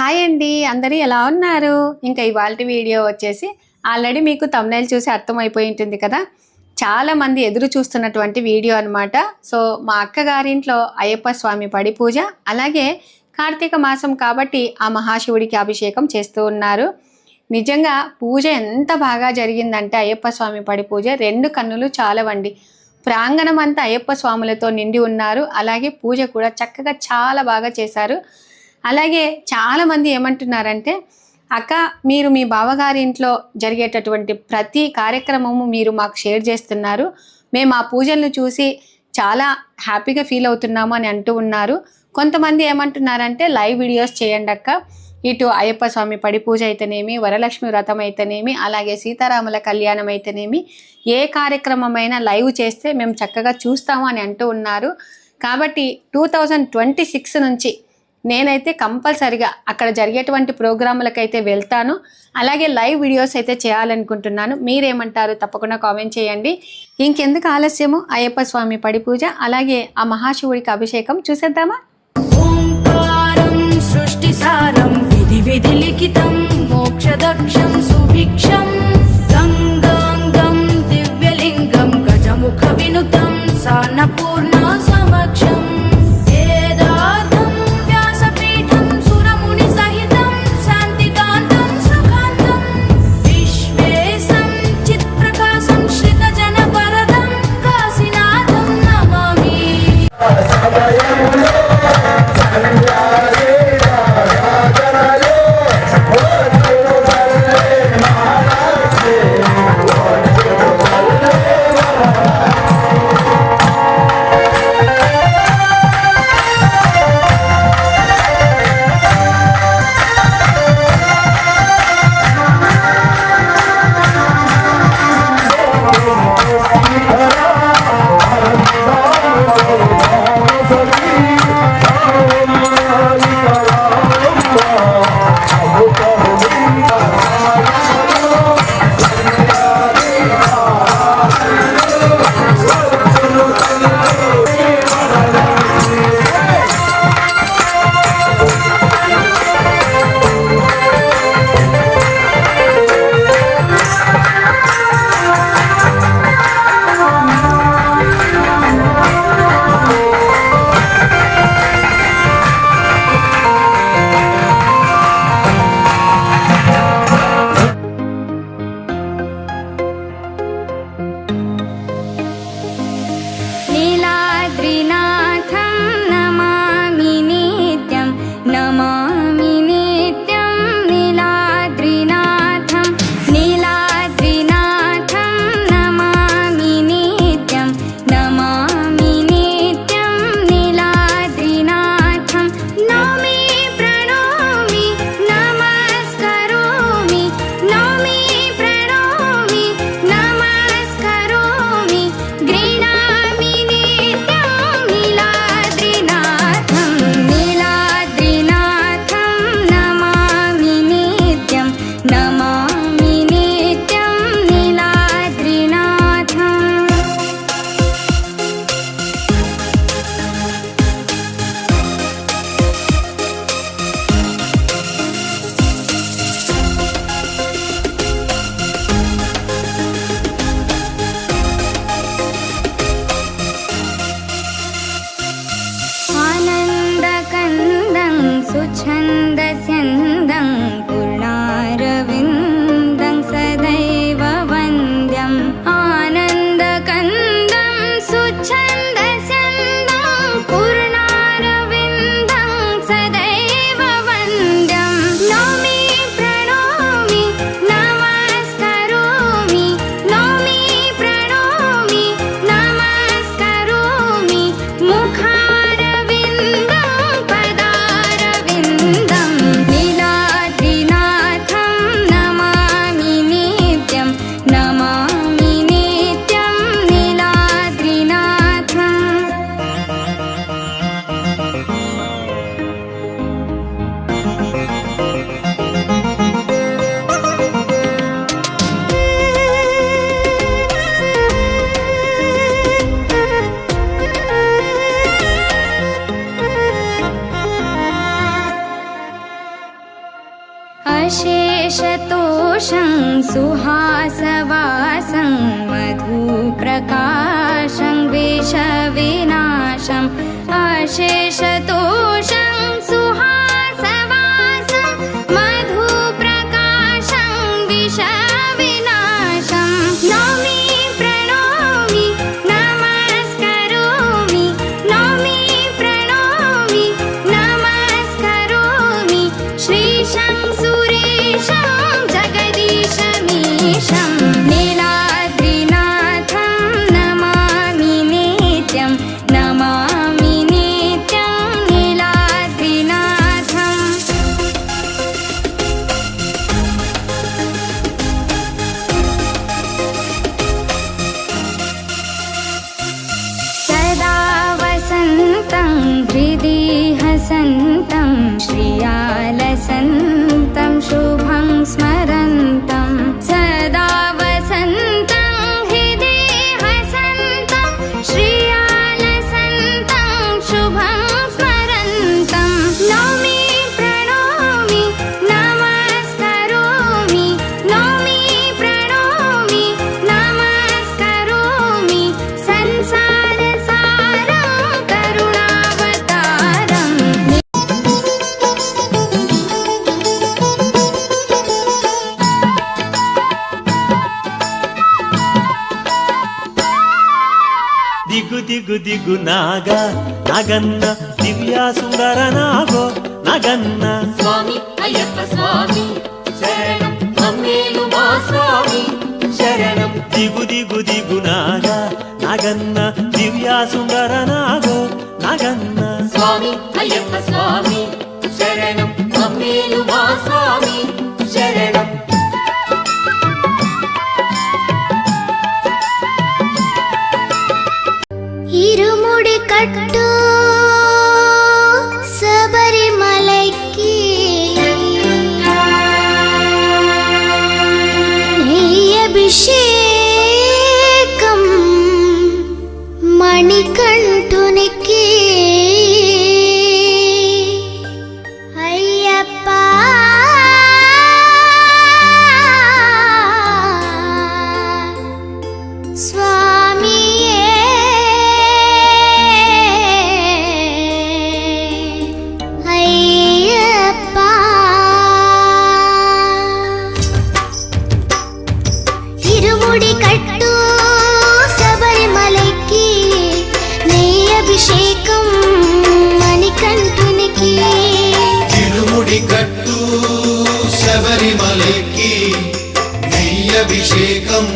Hi అండి అందరూ ఎలా ఉన్నారు? ఇంకా ఇవాళ వీడియో వచ్చేసి ఆల్రెడీ మీకు తమ్నైల్ చూసి అర్థమైపోయి ఉంటుంది కదా? చాలామంది ఎదురు చూస్తున్నటువంటి వీడియో అనమాట సో మా అక్కగారింట్లో అయ్యప్ప స్వామి పడి పూజ అలాగే కార్తీక మాసం కాబట్టి ఆ మహాశివుడికి అభిషేకం చేస్తూ ఉన్నారు. నిజంగా పూజ ఎంత బాగా జరిగిందంటే అయ్యప్ప స్వామి పడి పూజ రెండు కన్నులు చాలవండి. ప్రాంగణం అంతా అయ్యప్ప స్వాములతో నిండి ఉన్నారు. అలాగే పూజ కూడా చక్కగా చాలా బాగా చేశారు. అలాగే చాలామంది ఏమంటున్నారంటే అక్క మీరు మీ బావగారి ఇంట్లో జరిగేటటువంటి ప్రతి కార్యక్రమము మీరు మాకు షేర్ చేస్తున్నారు. మేము ఆ పూజలను చూసి చాలా హ్యాపీగా ఫీల్ అవుతున్నాము అని అంటూ ఉన్నారు. కొంతమంది ఏమంటున్నారంటే లైవ్ వీడియోస్ చేయండి అక్క. ఇటు అయ్యప్ప స్వామి పడి పూజ అయితేనేమి వరలక్ష్మి వ్రతం అయితేనేమి అలాగే సీతారాముల కళ్యాణం అయితేనేమి ఏ కార్యక్రమమైనా లైవ్ చేస్తే మేము చక్కగా చూస్తాము అని అంటూ ఉన్నారు. కాబట్టి టూ థౌజండ్ ట్వంటీ సిక్స్ నుంచి నేనైతే కంపల్సరిగా అక్కడ జరిగేటువంటి ప్రోగ్రాములకైతే వెళ్తాను. అలాగే లైవ్ వీడియోస్ అయితే చేయాలనుకుంటున్నాను. మీరేమంటారు? తప్పకుండా కామెంట్ చేయండి. ఇంకెందుకు ఆలస్యము? అయ్యప్ప స్వామి పడి పూజ అలాగే ఆ మహాశివుడికి అభిషేకం చూసేద్దామా? సృష్టి సృష్టిసారం విధి విధి లిఖితం మోక్షదక్షం సుభిక్షం. सुहासवासं मधुप्रकाश దిగు నాగ నగన్న దివ్య సుందర నాగో నగన్న. స్వామి అయ్యప్ప స్వామి శరణం మమ్మేలు దిగు దిగు దిగు నాగ సుందర నాగో నాగన్న. స్వామి అయ్యప్ప స్వామి అభిషేకం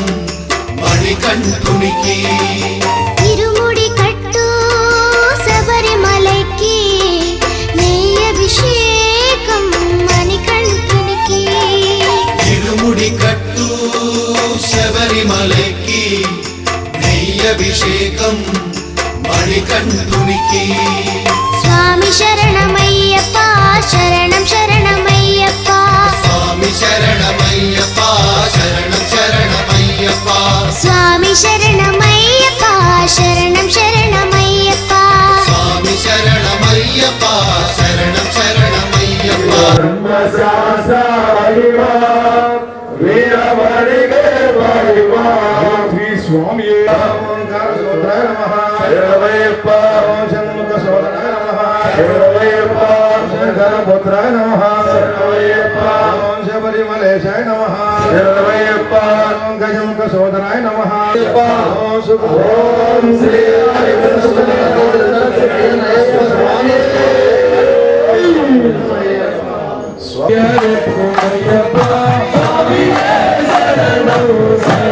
சுவாமியே ஓம்கார சோதராய நமஹ ஹரவயப்பா ஓம் சண்முக சோதராய நமஹ ஹரவயப்பா ஓம் சங்கர புத்ராய நமஹ ஹரவயப்பா ஓம் சபரிமலேஷாய நமஹ ஹரவயப்பா ஓம் கஜமுக சோதராய நமஹ ஓம் சுக ஓம் ஸ்ரீ ஹரிகிருஷ்ண கோதர ஸ்ரீ நரசிம்ம சுவாமியே प्यारे को मैया बाबा मेरे शरण हो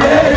yeah.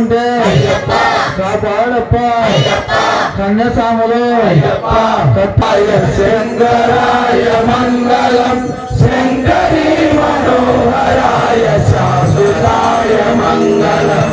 ఉంటే కాపాడప్ప కన్యసాములు కప్పాయ శంకరాయ మంగళం శంకరీ మనోహరాయ శాశ్వతాయ మంగళం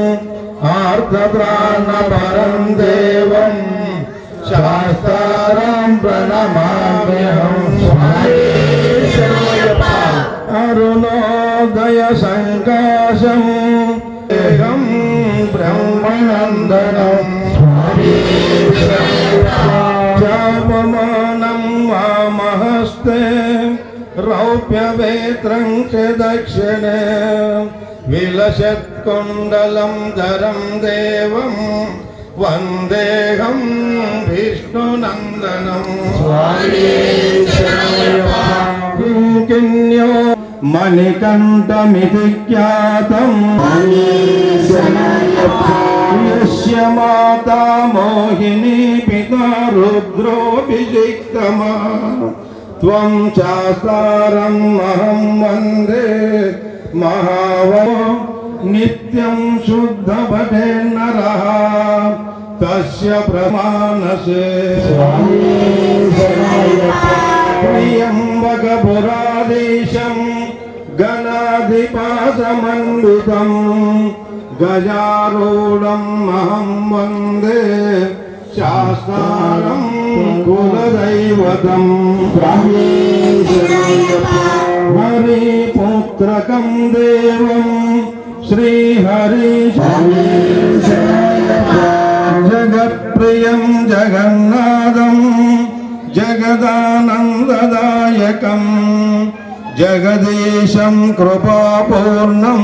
భారతాకేలి విగ్రహం ఆర్ధప్రాణపరం దేవం శాస్త్రారం ప్రణమామ్యహం అరుణోదయ సంకాశం ఏకం బ్రహ్మనందనం చాపమానం వామహస్తే రౌప్యవేత్రం చ దక్షిణే విలసత్కుండలం ధరం దేవం వందేహం విష్ణునందనం కిన్యో మణికంఠమితి ఖ్యాతం. యస్య మాతా మోహిని పితా రుద్రోభిషిక్తమా త్వం చాస్తారం అహం వందే మహావో నిత్యం శుద్ధపటే నరః తస్య ప్రమాణసే ప్రియంబకపురాధీశం గణాధిపాసమన్వితం గజారూఢం అహం వందే శాస్త్రం కులదైవతం హరిపుత్రకం దేవం శ్రీహరి జగత్ప్రియం జగన్నాథం జగదానందదాయకం జగదీశం కృపాపూర్ణం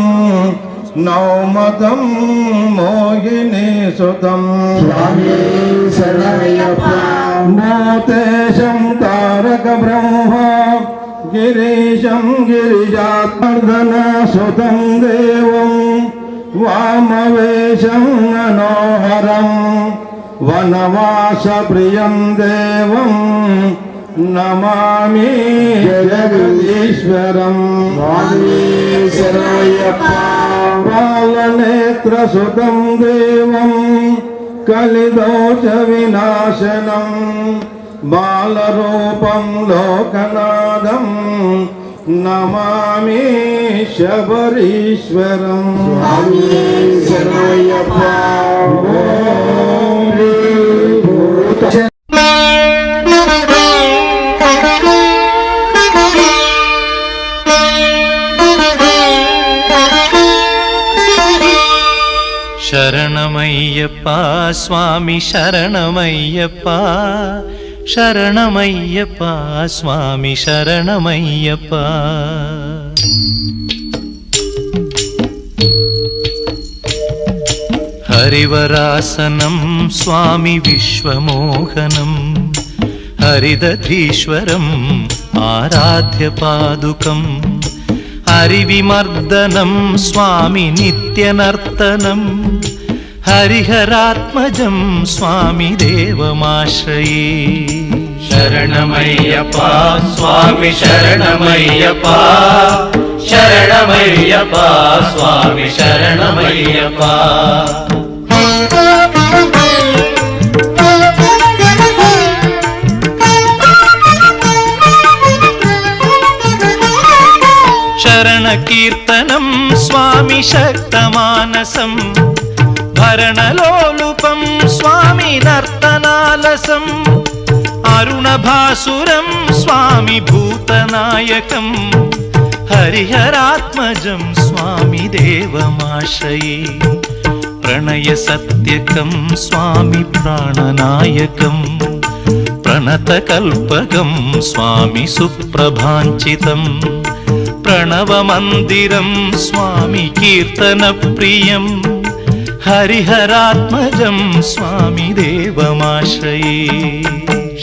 నౌమతం మోహిని సుతం మోతేశం తారక బ్రహ్మ గిరీశం గిరిజాత్మర్దన సుతం దేవం వామవేశం మనోహరం వనవాస ప్రియం దేవం నమామి జగదీశ్వరం బాలనేత్రసుతం దేవం కలిదోష వినాశనం బాలరూపం లోకనాథం నమామి శబరీశ్వరం శరణమయ్యప్ప స్వామి శరణమయ్యప్ప சரணமையப்பா சுவாமி சரணமையப்பா हरिवरासनं स्वामि विश्वमोहनं हरिदधीश्वरम् आराध्यपादुकम् हरिविमर्दनं स्वामि नित्यनर्तनम् ஹரிஹராத்மஜம் சுவாமி தேவமாஸ்ரயே. சரணமையப்பா சுவாமி சரணமையப்பா. சரணமையப்பா சுவாமி சரணமையப்பா. சரண கீர்த்தனம் சுவாமி சக்தமானசம். శక్తమానసం స్వామి నర్తనాలసం. అరుణభాసురం స్వామి భూతనాయకం. హరిహరాత్మజం స్వామి దేవమాశ్రయే ప్రణయ సత్యకం స్వామి ప్రాణనాయకం. ప్రణతకల్పకం స్వామి సుప్రభాంచితం. ప్రణవమందిరం స్వామి కీర్తన ஹரிஹராத்மஜம் சுவாமி தேவமாஸ்ரயே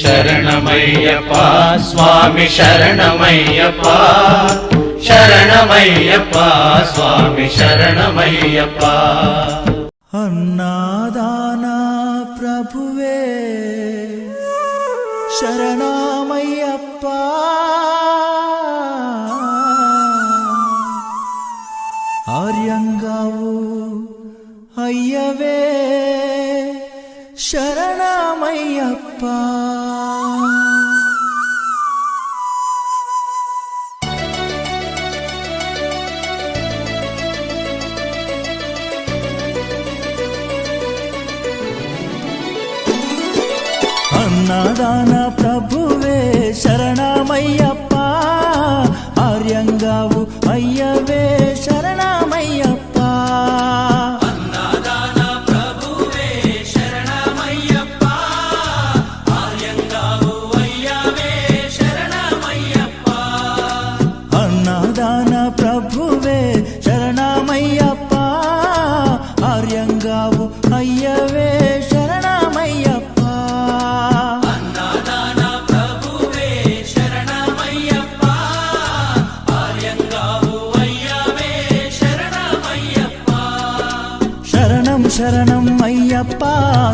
சரணமையப்பா சுவாமி சரணமையப்பா சரணமையப்பா சுவாமி சரணமையப்பா அண்ணாதானா பிரபுவே शरणामय्यप्पा అయ్యవే శరణమయ్యప్ప అన్నదాన ప్రభువే శరణమయ్యప్ప